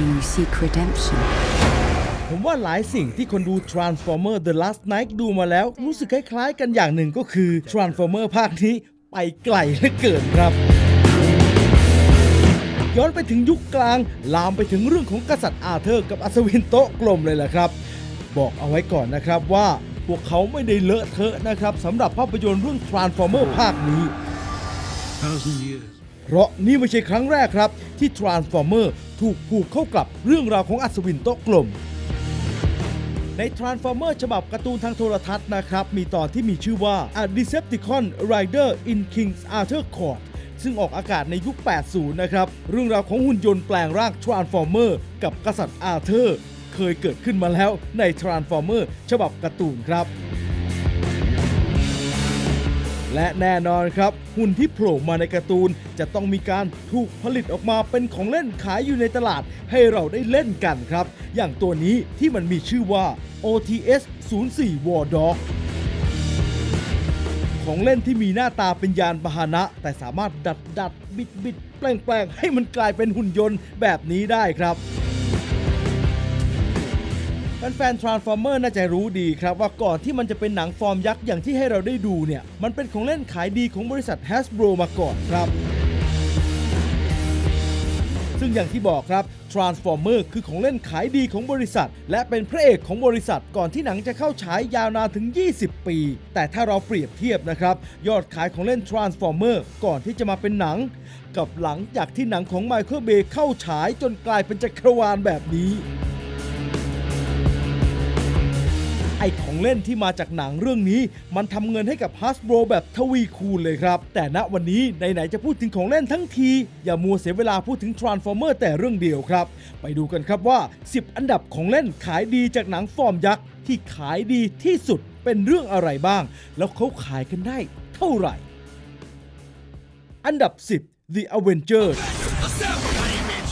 you seek redemption. ผมว่าหลายสิ่งที่คนดู Transformer The Last Night ดูมาแล้ว รู้สึกคล้ายๆกันอย่างหนึ่งก็คือ Transformer ภาคนี้ไปไกลเหลือเกินครับ ย้อนไปถึงยุคกลาง ลามไปถึงเรื่องของกษัตริย์อาเธอร์กับอัศวินโต๊ะกลมเลยแหละครับ บอกเอาไว้ก่อนนะครับว่าพวกเขาไม่ได้เลอะเทอะนะครับสำหรับภาพยนตร์เรื่อง Transformer ภาคนี้ thousand years. เพราะนี่ไม่ใช่ครั้งแรกครับ ที่ Transformer ถูกผูกเข้ากับเรื่องราวของอัศวินโต๊ะกลม ใน Transformer ฉบับการ์ตูนทางโทรทัศน์นะครับ มีตอนที่มีชื่อว่า A Decepticon Rider in King's Arthur Court ซึ่งออกอากาศในยุค 80 นะครับ เรื่องราวของหุ่นยนต์แปลงร่าง Transformer กับกษัตริย์อาเธอร์ เคยเกิดขึ้นมาแล้วใน Transformer ฉบับการ์ตูนครับ และแน่นอนครับ หุ่นที่โผล่มาในการ์ตูนจะต้องมีการถูกผลิตออกมาเป็นของเล่นขายอยู่ในตลาดให้เราได้เล่นกันครับ อย่างตัวนี้ที่มันมีชื่อว่า OTS 04 War Dog ของเล่นที่มีหน้าตาเป็นยานพาหนะ แต่สามารถดัดดัดบิดบิดแปลงแปลงให้มันกลายเป็นหุ่นยนต์แบบนี้ได้ครับ แฟนๆ Transformer น่าจะรู้ดีครับว่าก่อนที่มันจะเป็นหนังฟอร์มยักษ์อย่างที่ให้เราได้ดูเนี่ย มันเป็นของเล่นขายดีของบริษัท Hasbro มาก่อนครับ ซึ่งอย่างที่บอกครับ Transformer คือของเล่นขายดีของบริษัท และเป็นพระเอกของบริษัทก่อนที่หนังจะเข้าฉายยาวนานถึง 20 ปี แต่ถ้าเราเปรียบเทียบนะครับ ยอดขายของเล่น Transformer ก่อนที่จะมาเป็นหนัง กับหลังจากที่หนังของ Michael Bay เข้าฉายจนกลายเป็นจักรวาลแบบนี้ อของเล่นที่มาจากหนังเรื่องนี้ มันทำเงินให้กับ Hasbro แบบทวีคูณเลยครับ แต่ณวันนี้ไหนๆจะพูดถึงของเล่นทั้งที อย่ามัวเสียเวลาพูดถึง Transformer แต่เรื่องเดียวครับ ไปดูกันครับว่า 10 อันดับของเล่นขายดีจากหนังฟอร์มยักษ์ที่ขายดีที่สุดเป็นเรื่องอะไรบ้าง แล้วเขาขายกันได้เท่าไหร่ อันดับ 10 The Avengers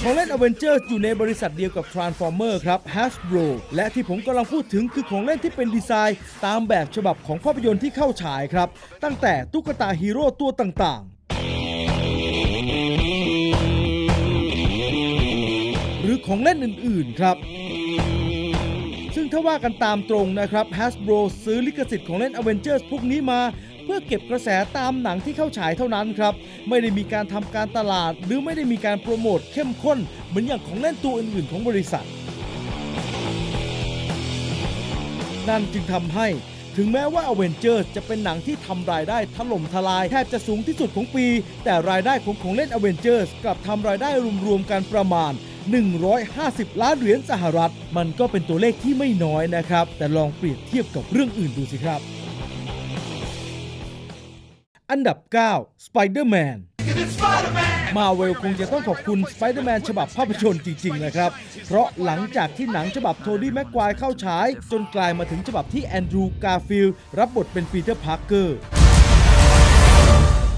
ของเล่น Avengers อยู่ในบริษัทเดียวกับ Transformer ครับ Hasbro และที่ผมกำลังพูดถึงคือของเล่นที่เป็นดีไซน์ ตามแบบฉบับของภาพยนตร์ที่เข้าฉายครับ ตั้งแต่ตุ๊กตาฮีโร่ตัวต่างๆ หรือของเล่นอื่นๆครับซึ่งถ้าว่ากันตามตรงนะครับ Hasbro ซื้อลิขสิทธิ์ของเล่น Avengers พวกนี้มา เพื่อเก็บกระแสตามหนังที่เข้าฉายเท่านั้นครับ ไม่ได้มีการทำการตลาด หรือไม่ได้มีการโปรโมทเข้มข้น เหมือนอย่างของเล่นตัวอื่น ๆ ของบริษัท นั่นจึงทำให้ถึงแม้ว่า Avengers จะเป็นหนังที่ทำรายได้ถล่มทลาย แทบจะสูงที่สุดของปี แต่รายได้ของของเล่น Avengers กลับทำรายได้รวมๆกันประมาณ 150 ล้านเหรียญสหรัฐ มันก็เป็นตัวเลขที่ไม่น้อยนะครับ แต่ลองเปรียบเทียบกับเรื่องอื่นดูสิครับ อันดับ 9 Spider-Man มาเวลคงจะต้องขอบคุณสไปเดอร์แมนฉบับภาพยนตร์จริงๆนะครับ เพราะหลังจากที่หนังฉบับโทดี้แม็กควายเข้าฉาย จนกลายมาถึงฉบับที่แอนดรูว์กาฟิลรับบทเป็นปีเตอร์พาร์เกอร์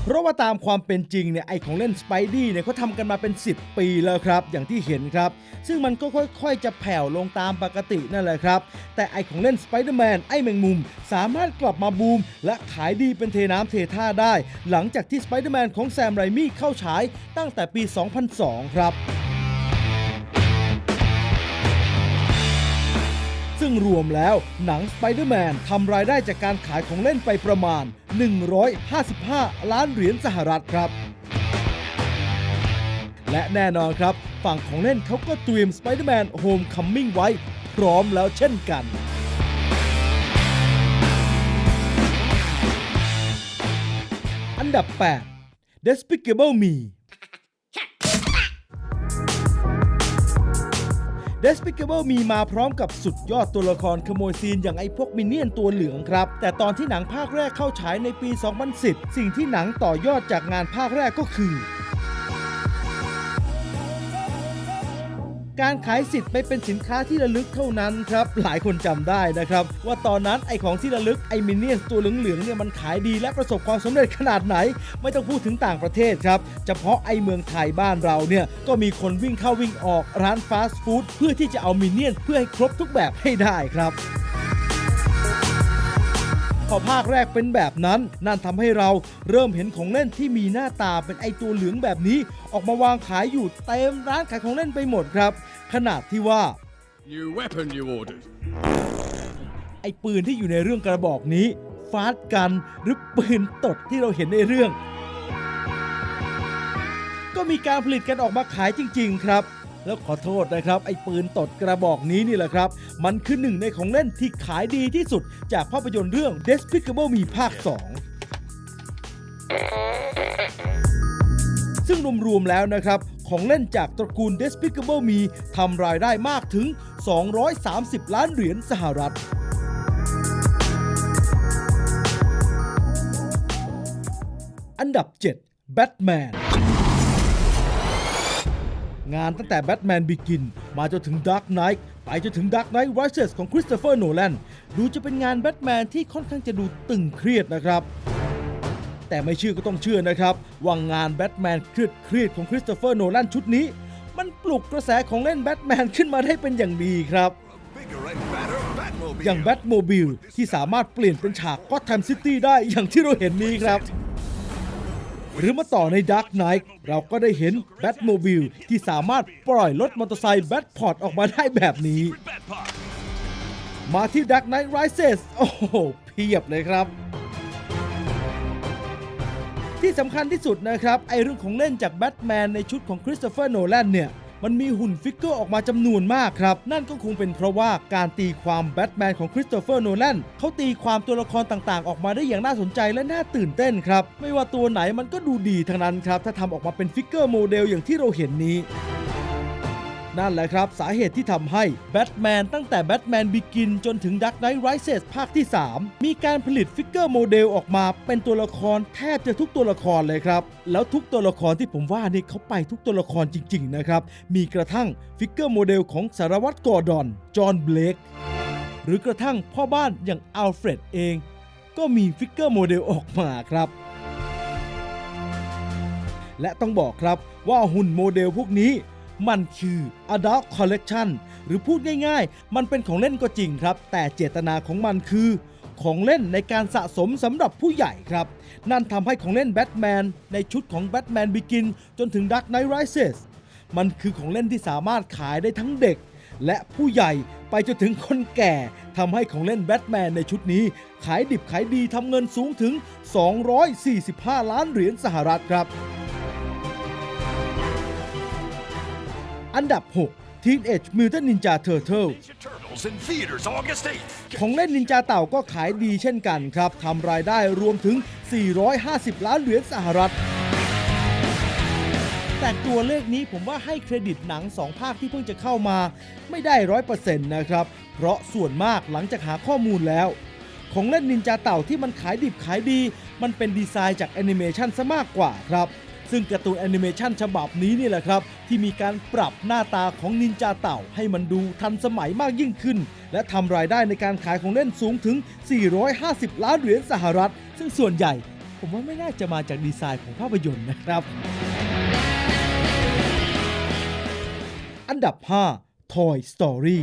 เพราะว่าตามความเป็นจริงเนี่ยไอของเล่นสไปดี้เนี่ยเขาทำกันมาเป็น 10 ปีแล้วครับ อย่างที่เห็นครับ ซึ่งมันก็ค่อยๆ จะแผ่วลงตามปกตินั่นแหละครับ แต่ไอของเล่นสไปเดอร์แมนไอแมงมุม สามารถกลับมาบูม และขายดีเป็นเทน้ำเทท่าได้ หลังจากที่สไปเดอร์แมนของแซมไรมี่เข้าฉายตั้งแต่ปี 2002 ครับ ซึ่งรวมแล้วหนัง Spider-Man ทำรายได้จากการขายของเล่นไปประมาณ 155 ล้านเหรียญสหรัฐครับ และแน่นอนครับ ฝั่งของเล่นเขาก็เตรียม Spider-Man Homecoming ไว้ พร้อมแล้วเช่นกันอันดับ 8 Despicable Me Despicable มีมาพร้อมกับสุดยอดตัวละครขโมยซีนอย่างไอ้พวกมินเนี่ยนตัวเหลืองครับ แต่ตอนที่หนังภาคแรกเข้าฉายในปี 2010 สิ่งที่หนังต่อยอดจากงานภาคแรกก็คือ การขายสิทธิ์ไปเป็นสินค้าที่ระลึกเท่านั้นครับ หลายคนจำได้นะครับ ว่าตอนนั้นไอของที่ระลึกไอมินเนี่ยนตัวเหลืองๆเนี่ยมันขายดีและประสบความสำเร็จขนาดไหน ไม่ต้องพูดถึงต่างประเทศครับ เฉพาะไอเมืองไทยบ้านเราเนี่ยก็มีคนวิ่งเข้าวิ่งออกร้านฟาสต์ฟู้ดเพื่อที่จะเอามินเนี่ยนเพื่อให้ครบทุกแบบให้ได้ครับ ออภาคแรกเป็นแบบนั้น นั่นทำให้เราเริ่มเห็นของเล่นที่มีหน้าตาเป็นไอตัวเหลืองแบบนี้ ออกมาวางขายอยู่เต็มร้านขายของเล่นไปหมดครับ ขนาดที่ว่า New weapon you ordered. ไอ้ปืนที่อยู่ในเรื่องกระบอกนี้ ฟาสกันหรือปืนตดที่เราเห็นในเรื่อง ก็มีการผลิตกันออกมาขายจริง ๆ ครับ แล้วขอโทษนะครับ ไอ้ปืนตดกระบอกนี้นี่แหละครับ มันคือหนึ่งในของเล่นที่ขายดีที่สุด จากภาพยนตร์เรื่อง Despicable Me ภาค 2 ซึ่งรวมๆแล้วนะครับ ของเล่นจากตระกูล Despicable Me ทำรายได้มากถึง 230 ล้านเหรียญสหรัฐอันดับ7แบทแมน งานตั้งแต่แบทแมนบิกินมาจนถึง Dark Knight ไปจนถึง Dark Knight Rises ของคริสโตเฟอร์โนแลนดูจะเป็นงานแบทแมนที่ค่อนข้างจะดูตึงเครียดนะครับ แต่ไม่เชื่อก็ต้องเชื่อนะครับว่างานแบทแมนเครียดเครียดของคริสโตเฟอร์โนแลนชุดนี้ มันปลุกกระแสของเล่นแบทแมนขึ้นมาได้เป็นอย่างดีครับอย่างแบทโมบิลที่สามารถเปลี่ยนเป็นฉากก็แทมซิตี้ได้อย่างที่เราเห็นนี้ครับ หรือมาต่อใน Dark Knight เราก็ได้เห็นแบทโมบิลที่สามารถปล่อยรถมอเตอร์ไซค์แบทพอร์ตออกมาได้แบบนี้ มาที่ Dark Knight Rises โอ้โห เพียบเลยครับ ที่สำคัญที่สุดนะครับ ไอเรื่องของเล่นจากแบทแมนในชุดของคริสโตเฟอร์โนแลนเนี่ย มันมีหุ่นฟิกเกอร์ออกมาจำนวนมากครับ นั่นก็คงเป็นเพราะว่าการตีความแบทแมนของคริสโตเฟอร์โนแลนเขาตีความตัวละครต่างๆ ออกมาได้อย่างน่าสนใจและน่าตื่นเต้นครับ ไม่ว่าตัวไหนมันก็ดูดีทั้งนั้นครับ ถ้าทำออกมาเป็นฟิกเกอร์โมเดลอย่างที่เราเห็นนี้ นั่นแหละครับ สาเหตุที่ทำให้แบทแมนตั้งแต่แบทแมนบิกินจนถึง Dark Knight Rises ภาคที่ 3 มีการผลิตฟิกเกอร์โมเดลออกมาเป็นตัวละครแทบจะทุกตัวละครเลยครับ แล้วทุกตัวละครที่ผมว่านี่เขาไปทุกตัวละครจริง ๆ นะครับ มีกระทั่งฟิกเกอร์โมเดลของสารวัตรกอร์ดอน จอห์นเบลกหรือกระทั่งพ่อบ้านอย่างอัลเฟรดเอง ก็มีฟิกเกอร์โมเดลออกมาครับและต้องบอกครับว่าหุ่นโมเดลพวกนี้ มันคือ Adult Collection หรือพูดง่ายๆ มันเป็นของเล่นก็จริงครับ แต่เจตนาของมันคือของเล่นในการสะสมสำหรับผู้ใหญ่ครับ นั่นทำให้ของเล่นแบทแมนในชุดของแบทแมนบิกินจนถึง Dark Knight Rises มันคือของเล่นที่สามารถขายได้ทั้งเด็ก และผู้ใหญ่ไปจนถึงคนแก่ทำให้ของเล่นแบทแมนในชุดนี้ ขายดิบขายดีทำเงินสูงถึง 245 ล้านเหรียญสหรัฐครับ อันดับ 6 Teenage Mutant Ninja Turtle Ninja Turtles in theaters August 8th. ของเล่นนินจาเต่าก็ขายดีเช่นกันครับทำรายได้รวมถึง 450 ล้านเหรียญสหรัฐ แต่ตัวเลขนี้ผมว่าให้เครดิตหนัง2ภาคที่เพิ่งจะเข้ามา ไม่ได้ร้อยเปอร์เซ็นต์นะครับ เพราะส่วนมากหลังจากหาข้อมูลแล้ว ของเล่นนินจาเต่าที่มันขายดิบขายดี มันเป็นดีไซน์จากแอนิเมชันซะมากกว่าครับ ซึ่งการ์ตูนแอนิเมชันฉบับนี้นี่แหละครับ ที่มีการปรับหน้าตาของนินจาเต่าให้มันดูทันสมัยมากยิ่งขึ้น และทำรายได้ในการขายของเล่นสูงถึง 450 ล้านเหรียญสหรัฐ ซึ่งส่วนใหญ่ ผมว่าไม่น่าจะมาจากดีไซน์ของภาพยนตร์นะครับ อันดับ 5 Toy Story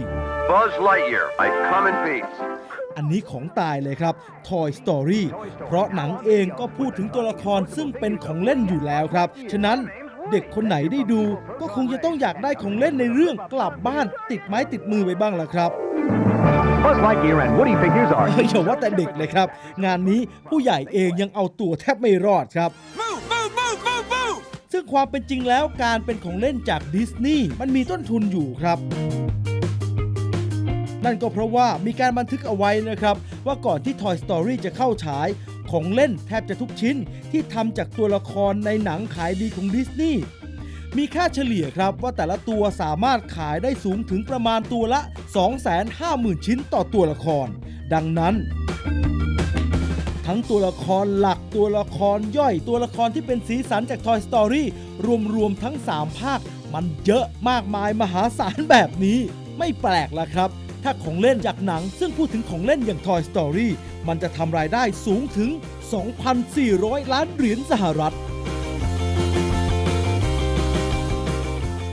Buzz Lightyear by Come in Peace. อันนี้ของตายเลยครับ Toy Story เพราะหนังเองก็พูดถึงตัวละครซึ่งเป็นของเล่นอยู่แล้วครับ ฉะนั้นเด็กคนไหนได้ดู ก็คงจะต้องอยากได้ของเล่นในเรื่องกลับบ้านติดไม้ติดมือไปบ้างล่ะครับ Buzz Lightyear and Woody figures are เฮ้ยอย่าว่าแต่เด็กเลยครับ งานนี้ผู้ใหญ่เองยังเอาตัวแทบไม่รอดครับ Move, move, move, move, move! ซึ่งความเป็นจริงแล้วการเป็นของเล่นจากดิสนีย์มันมีต้นทุนอยู่ครับ นั่นก็เพราะว่ามีการบันทึกเอาไว้นะครับ ว่าก่อนที่ Toy Story จะเข้าฉาย ของเล่นแทบจะทุกชิ้นที่ทำจากตัวละครในหนังขายดีของดิสนีย์มีค่าเฉลี่ยครับว่าแต่ละตัวสามารถขายได้สูงถึงประมาณตัวละ 250,000 ชิ้นต่อตัวละคร ดังนั้น ทั้งตัวละครหลักตัวละครย่อยตัวละครที่เป็นสีสันจาก Toy Story รวมๆทั้ง 3 ภาค มันเยอะมากมายมหาศาลแบบนี้ ไม่แปลกละครับ ถ้าของเล่นจากหนัง ซึ่งพูดถึงของเล่นอย่าง Toy Story มันจะทำรายได้สูงถึง 2,400 ล้านเหรียญสหรัฐ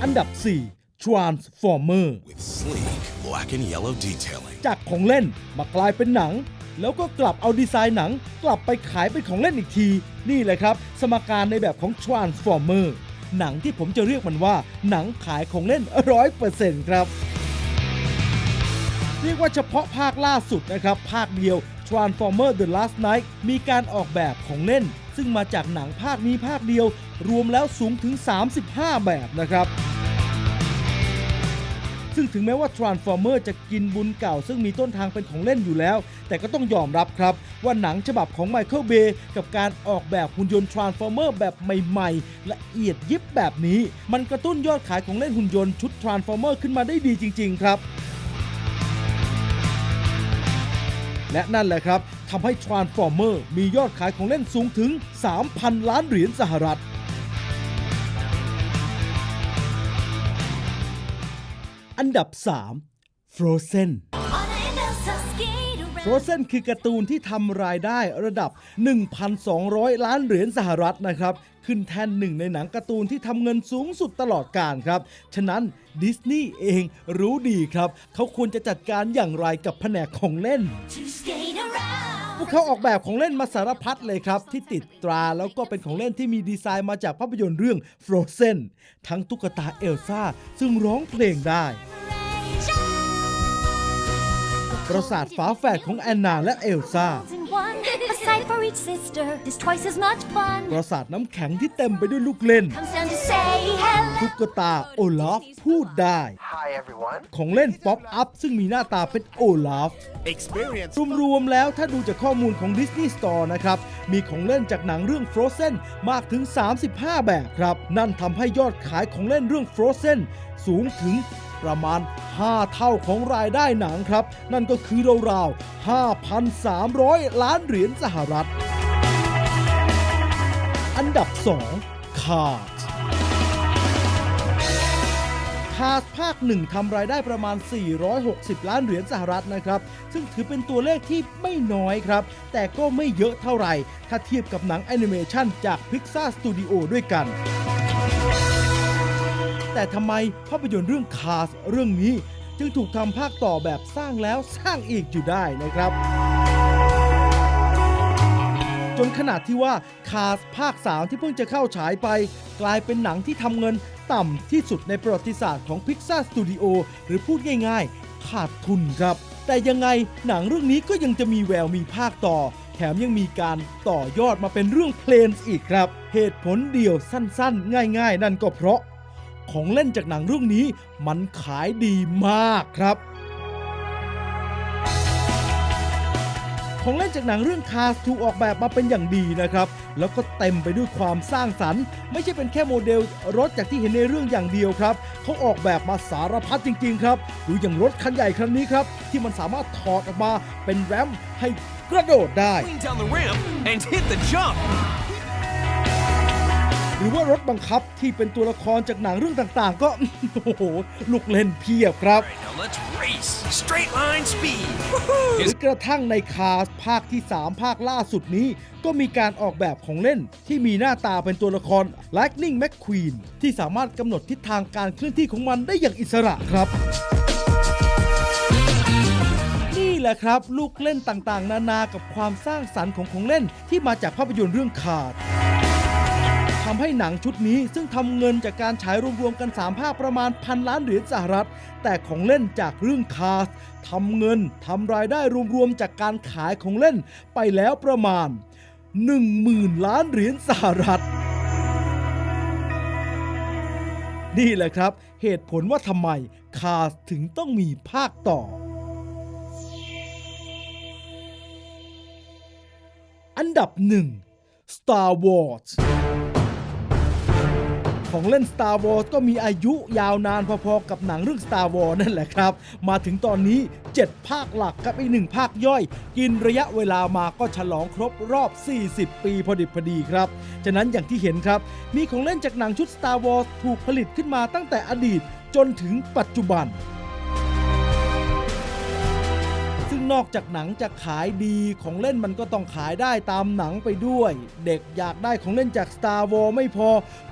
อันดับ 4 Transformer with sleek black and yellow detailing. จากของเล่นมากลายเป็นหนัง แล้วก็กลับเอาดีไซน์หนัง กลับไปขายเป็นของเล่นอีกที นี่แหละครับ สมการในแบบของ Transformer หนังที่ผมจะเรียกมันว่า หนังขายของเล่น100%ครับเรียกว่าเฉพาะภาคล่าสุดนะครับ ภาคเดียว Transformer The Last Night มีการออกแบบของเล่น ซึ่งมาจากหนังภาคนี้ภาคเดียว รวมแล้วสูงถึง 35 แบบนะครับ ซึ่งถึงแม้ว่า Transformer จะกินบุญเก่า ซึ่งมีต้นทางเป็นของเล่นอยู่แล้ว แต่ก็ต้องยอมรับครับ ว่าหนังฉบับของ Michael Bay กับการออกแบบหุ่นยนต์ Transformer แบบใหม่ๆ ละเอียดยิบแบบนี้ มันกระตุ้นยอดขายของเล่นหุ่นยนต์ชุด Transformer ขึ้นมาได้ดีจริง ๆ ครับ และนั่นแหละครับทำให้ Transformer มียอดขายของเล่นสูงถึง 3,000 ล้านเหรียญสหรัฐ อันดับ 3 Frozen Frozen คือการ์ตูนที่ทำรายได้ระดับ 1,200 ล้านเหรียญสหรัฐนะครับ ขึ้นแท่นหนึ่งในหนังการ์ตูนที่ทำเงินสูงสุดตลอดกาลครับ ฉะนั้นดิสนีย์เองรู้ดีครับ เขาควรจะจัดการอย่างไรกับแผนกของเล่นพวกเขาออกแบบของเล่นมาสารพัดเลยครับ ที่ติดตราแล้วก็เป็นของเล่นที่มีดีไซน์มาจากภาพยนตร์เรื่อง Frozen ทั้งตุ๊กตาเอลซ่าซึ่งร้องเพลงได้ปราสาทฝาแฝดของแอนนาและเอลซ่า for each sister is twice as much fun. ปราสาทน้ำแข็งที่เต็มไปด้วยลูกเล่น Comes down to say hello. ตุ๊กตาโอลาฟพูดได้ Hi, everyone. ของเล่นป๊อปอัพซึ่งมีหน้าตาเป็นโอลาฟ Experience รวมๆแล้วถ้าดูจากข้อมูลของ Disney Store นะครับ มีของเล่นจากหนังเรื่อง Frozen มากถึง 35 แบบครับ นั่นทำให้ยอดขายของเล่นเรื่อง Frozen สูงถึง ประมาณ 5 เท่าของรายได้หนังครับ นั่นก็คือราวๆ 5,300 ล้านเหรียญสหรัฐ อันดับ2 Cars คาสภาคหนึ่งทำรายได้ประมาณ 460 ล้านเหรียญสหรัฐนะครับ ซึ่งถือเป็นตัวเลขที่ไม่น้อยครับ แต่ก็ไม่เยอะเท่าไหร่ ถ้าเทียบกับหนังแอนิเมชันจาก Pixar Studio ด้วยกัน แต่ทำไมภาพยนตร์เรื่อง Cars เรื่องนี้ จึงถูกทำภาคต่อแบบสร้างแล้วสร้างอีกอยู่ได้นะครับ จนขนาดที่ว่าคาสภาค3ที่เพิ่งจะเข้าฉายไป กลายเป็นหนังที่ทำเงินต่ำที่สุดในประวัติศาสตร์ของ Pixar Studio หรือพูดง่ายๆ ขาดทุนครับ แต่ยังไงหนังเรื่องนี้ก็ยังจะมีแววมีภาคต่อ แถมยังมีการต่อยอดมาเป็นเรื่องเพลนส์อีกครับ เหตุผลเดียวสั้นๆ ง่าย ๆ นั่นก็เพราะ ของเล่นจากหนังเรื่องนี้ มันขายดีมากครับ ของเล่นจากหนังเรื่องคาสถูกออกแบบมาเป็นอย่างดีนะครับ แล้วก็เต็มไปด้วยความสร้างสรรค์ ไม่ใช่เป็นแค่โมเดลรถจากที่เห็นในเรื่องอย่างเดียวครับเขาออกแบบมาสารพัดจริง ๆ ครับดูอย่างรถคันใหญ่คันนี้ครับ ที่มันสามารถถอดออกมาเป็นแรมให้กระโดดได้ down the ramp and hit the jump. หรือว่ารถบังคับที่เป็นตัวละครจากหนังเรื่องต่างๆ ก็ โอ้โห ลูกเล่นเพียบครับ All right, now let's race. Straight line speed. หรือกระทั่งในคาสภาคที่ 3 ภาคล่าสุดนี้ ก็มีการออกแบบของเล่นที่มีหน้าตาเป็นตัวละคร Lightning McQueen ที่สามารถกำหนดทิศทางการเคลื่อนที่ของมันได้อย่างอิสระครับนี่แหละครับ ลูกเล่นต่างๆ นานากับความสร้างสรรค์ของของเล่นที่มาจากภาพยนตร์เรื่องคาร์ ทำให้หนังชุดนี้ซึ่งทำเงินจากการฉายรวมๆกัน 3 ภาคประมาณพันล้านเหรียญสหรัฐ แต่ของเล่นจากเรื่องคาร์ทำเงินทำรายได้รวมๆจากการขายของเล่นไปแล้วประมาณ 10,000 ล้านเหรียญสหรัฐ นี่แหละครับ เหตุผลว่าทำไมคาร์ถึงต้องมีภาคต่ออันดับหนึ่ง Star Wars ของเล่น Star Wars ก็มีอายุยาวนานพอๆกับหนังเรื่อง Star Wars นั่นแหละครับ มาถึงตอนนี้ 7 ภาคหลักกับอีกหนึ่งภาคย่อย กินระยะเวลามาก็ฉลองครบรอบ 40 ปีพอดิบพอดีครับ ฉะนั้นอย่างที่เห็นครับ มีของเล่นจากหนังชุด Star Wars ถูกผลิตขึ้นมาตั้งแต่อดีตจนถึงปัจจุบัน นอกจากหนังจะขายดีของเล่นมันก็ต้องขายได้ตามหนังไปด้วย เด็กอยากได้ของเล่นจาก Star Wars ไม่พอ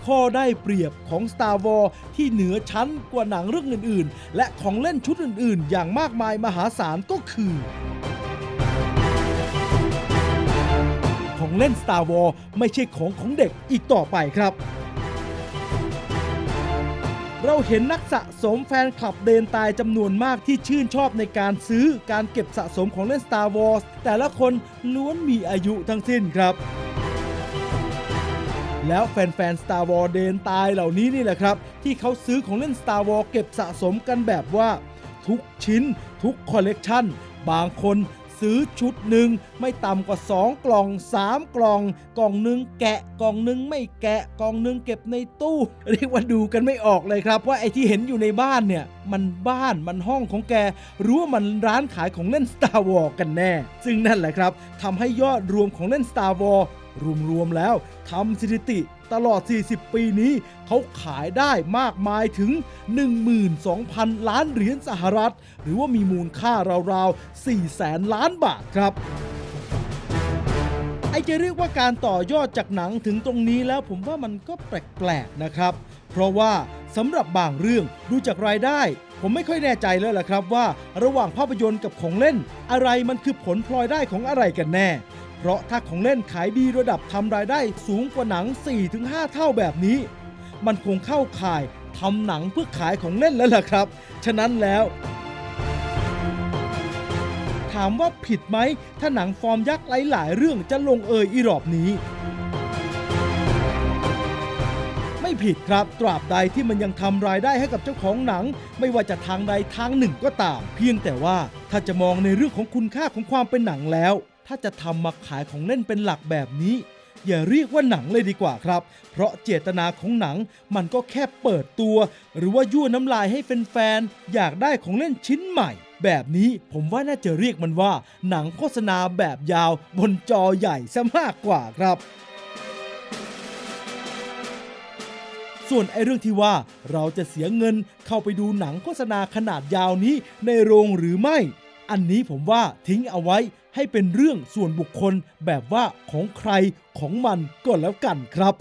ข้อได้เปรียบของ Star Wars ที่เหนือชั้นกว่าหนังเรื่องอื่น ๆ และของเล่นชุดอื่น ๆ อย่างมากมายมหาศาลก็คือของเล่น Star Wars ไม่ใช่ของของเด็กอีกต่อไปครับ เราเห็นนักสะสมแฟนคลับเดนตายจำนวนมากที่ชื่นชอบในการซื้อการเก็บสะสมของเล่น Star Wars แต่ละคนล้วนมีอายุทั้งสิ้นครับ แล้วแฟนๆ Star Wars เดนตายเหล่านี้นี่แหละครับ ที่เขาซื้อของเล่น Star Wars เก็บสะสมกันแบบว่า ทุกชิ้น ทุกคอลเลกชันบางคน ซื้อชุดหนึ่งไม่ต่ำกว่า 2 กล่อง 3 กล่อง กล่องหนึ่งแกะกล่องหนึ่งไม่แกะกล่องหนึ่งเก็บในตู้ เรียกว่าดูกันไม่ออกเลยครับ ว่าไอ้ที่เห็นอยู่ในบ้านเนี่ยมันบ้านมันห้องของแกหรู้ว่ามันร้านขายของเล่น Star Wars กันแน่ ซึ่งนั่นแหละครับทำให้ยอดรวมของเล่น Star Wars รวมๆแล้วทำสถิติ ตลอด 40 ปีนี้ เขาขายได้มากมายถึง 12,000 ล้านเหรียญสหรัฐ หรือว่ามีมูลค่าราวๆ 4 แสนล้านบาทครับไอจะเรียกว่าการต่อยอดจากหนังถึงตรงนี้แล้วผมว่ามันก็แปลกๆนะครับ เพราะว่าสำหรับบางเรื่องดูจากรายได้ ผมไม่ค่อยแน่ใจเลยล่ะครับว่า ระหว่างภาพยนตร์กับของเล่น อะไรมันคือผลพลอยได้ของอะไรกันแน่ เพราะถ้าของเล่นขายดีระดับทำรายได้สูงกว่าหนัง 4-5 เท่าแบบนี้ มันคงเข้าข่ายทำหนังเพื่อขายของเล่นแล้วล่ะครับ ฉะนั้นแล้ว ถามว่าผิดไหม ถ้าหนังฟอร์มยักษ์หลายๆ เรื่องจะลงเอยอีรอบนี้ ไม่ผิดครับตราบใดที่มันยังทำรายได้ให้กับเจ้าของหนัง ไม่ว่าจะทางใดทางหนึ่งก็ตาม เพียงแต่ว่าถ้าจะมองในเรื่องของคุณค่าของความเป็นหนังแล้ว ถ้าจะทำมาขายของเล่นเป็นหลักแบบนี้ อย่าเรียกว่าหนังเลยดีกว่าครับ เพราะเจตนาของหนังมันก็แค่เปิดตัว หรือว่ายั่วน้ำลายให้แฟนๆอยากได้ของเล่นชิ้นใหม่ แบบนี้ผมว่าน่าจะเรียกมันว่า หนังโฆษณาแบบยาวบนจอใหญ่ซะมากกว่าครับส่วนไอ้เรื่องที่ว่าเราจะเสียเงินเข้าไปดูหนังโฆษณาขนาดยาวนี้ในโรงหรือไม่ อันนี้ผมว่าทิ้งเอาไว้ ให้เป็นเรื่องส่วนบุคคลแบบว่าของใครของมันก็แล้วกันครับ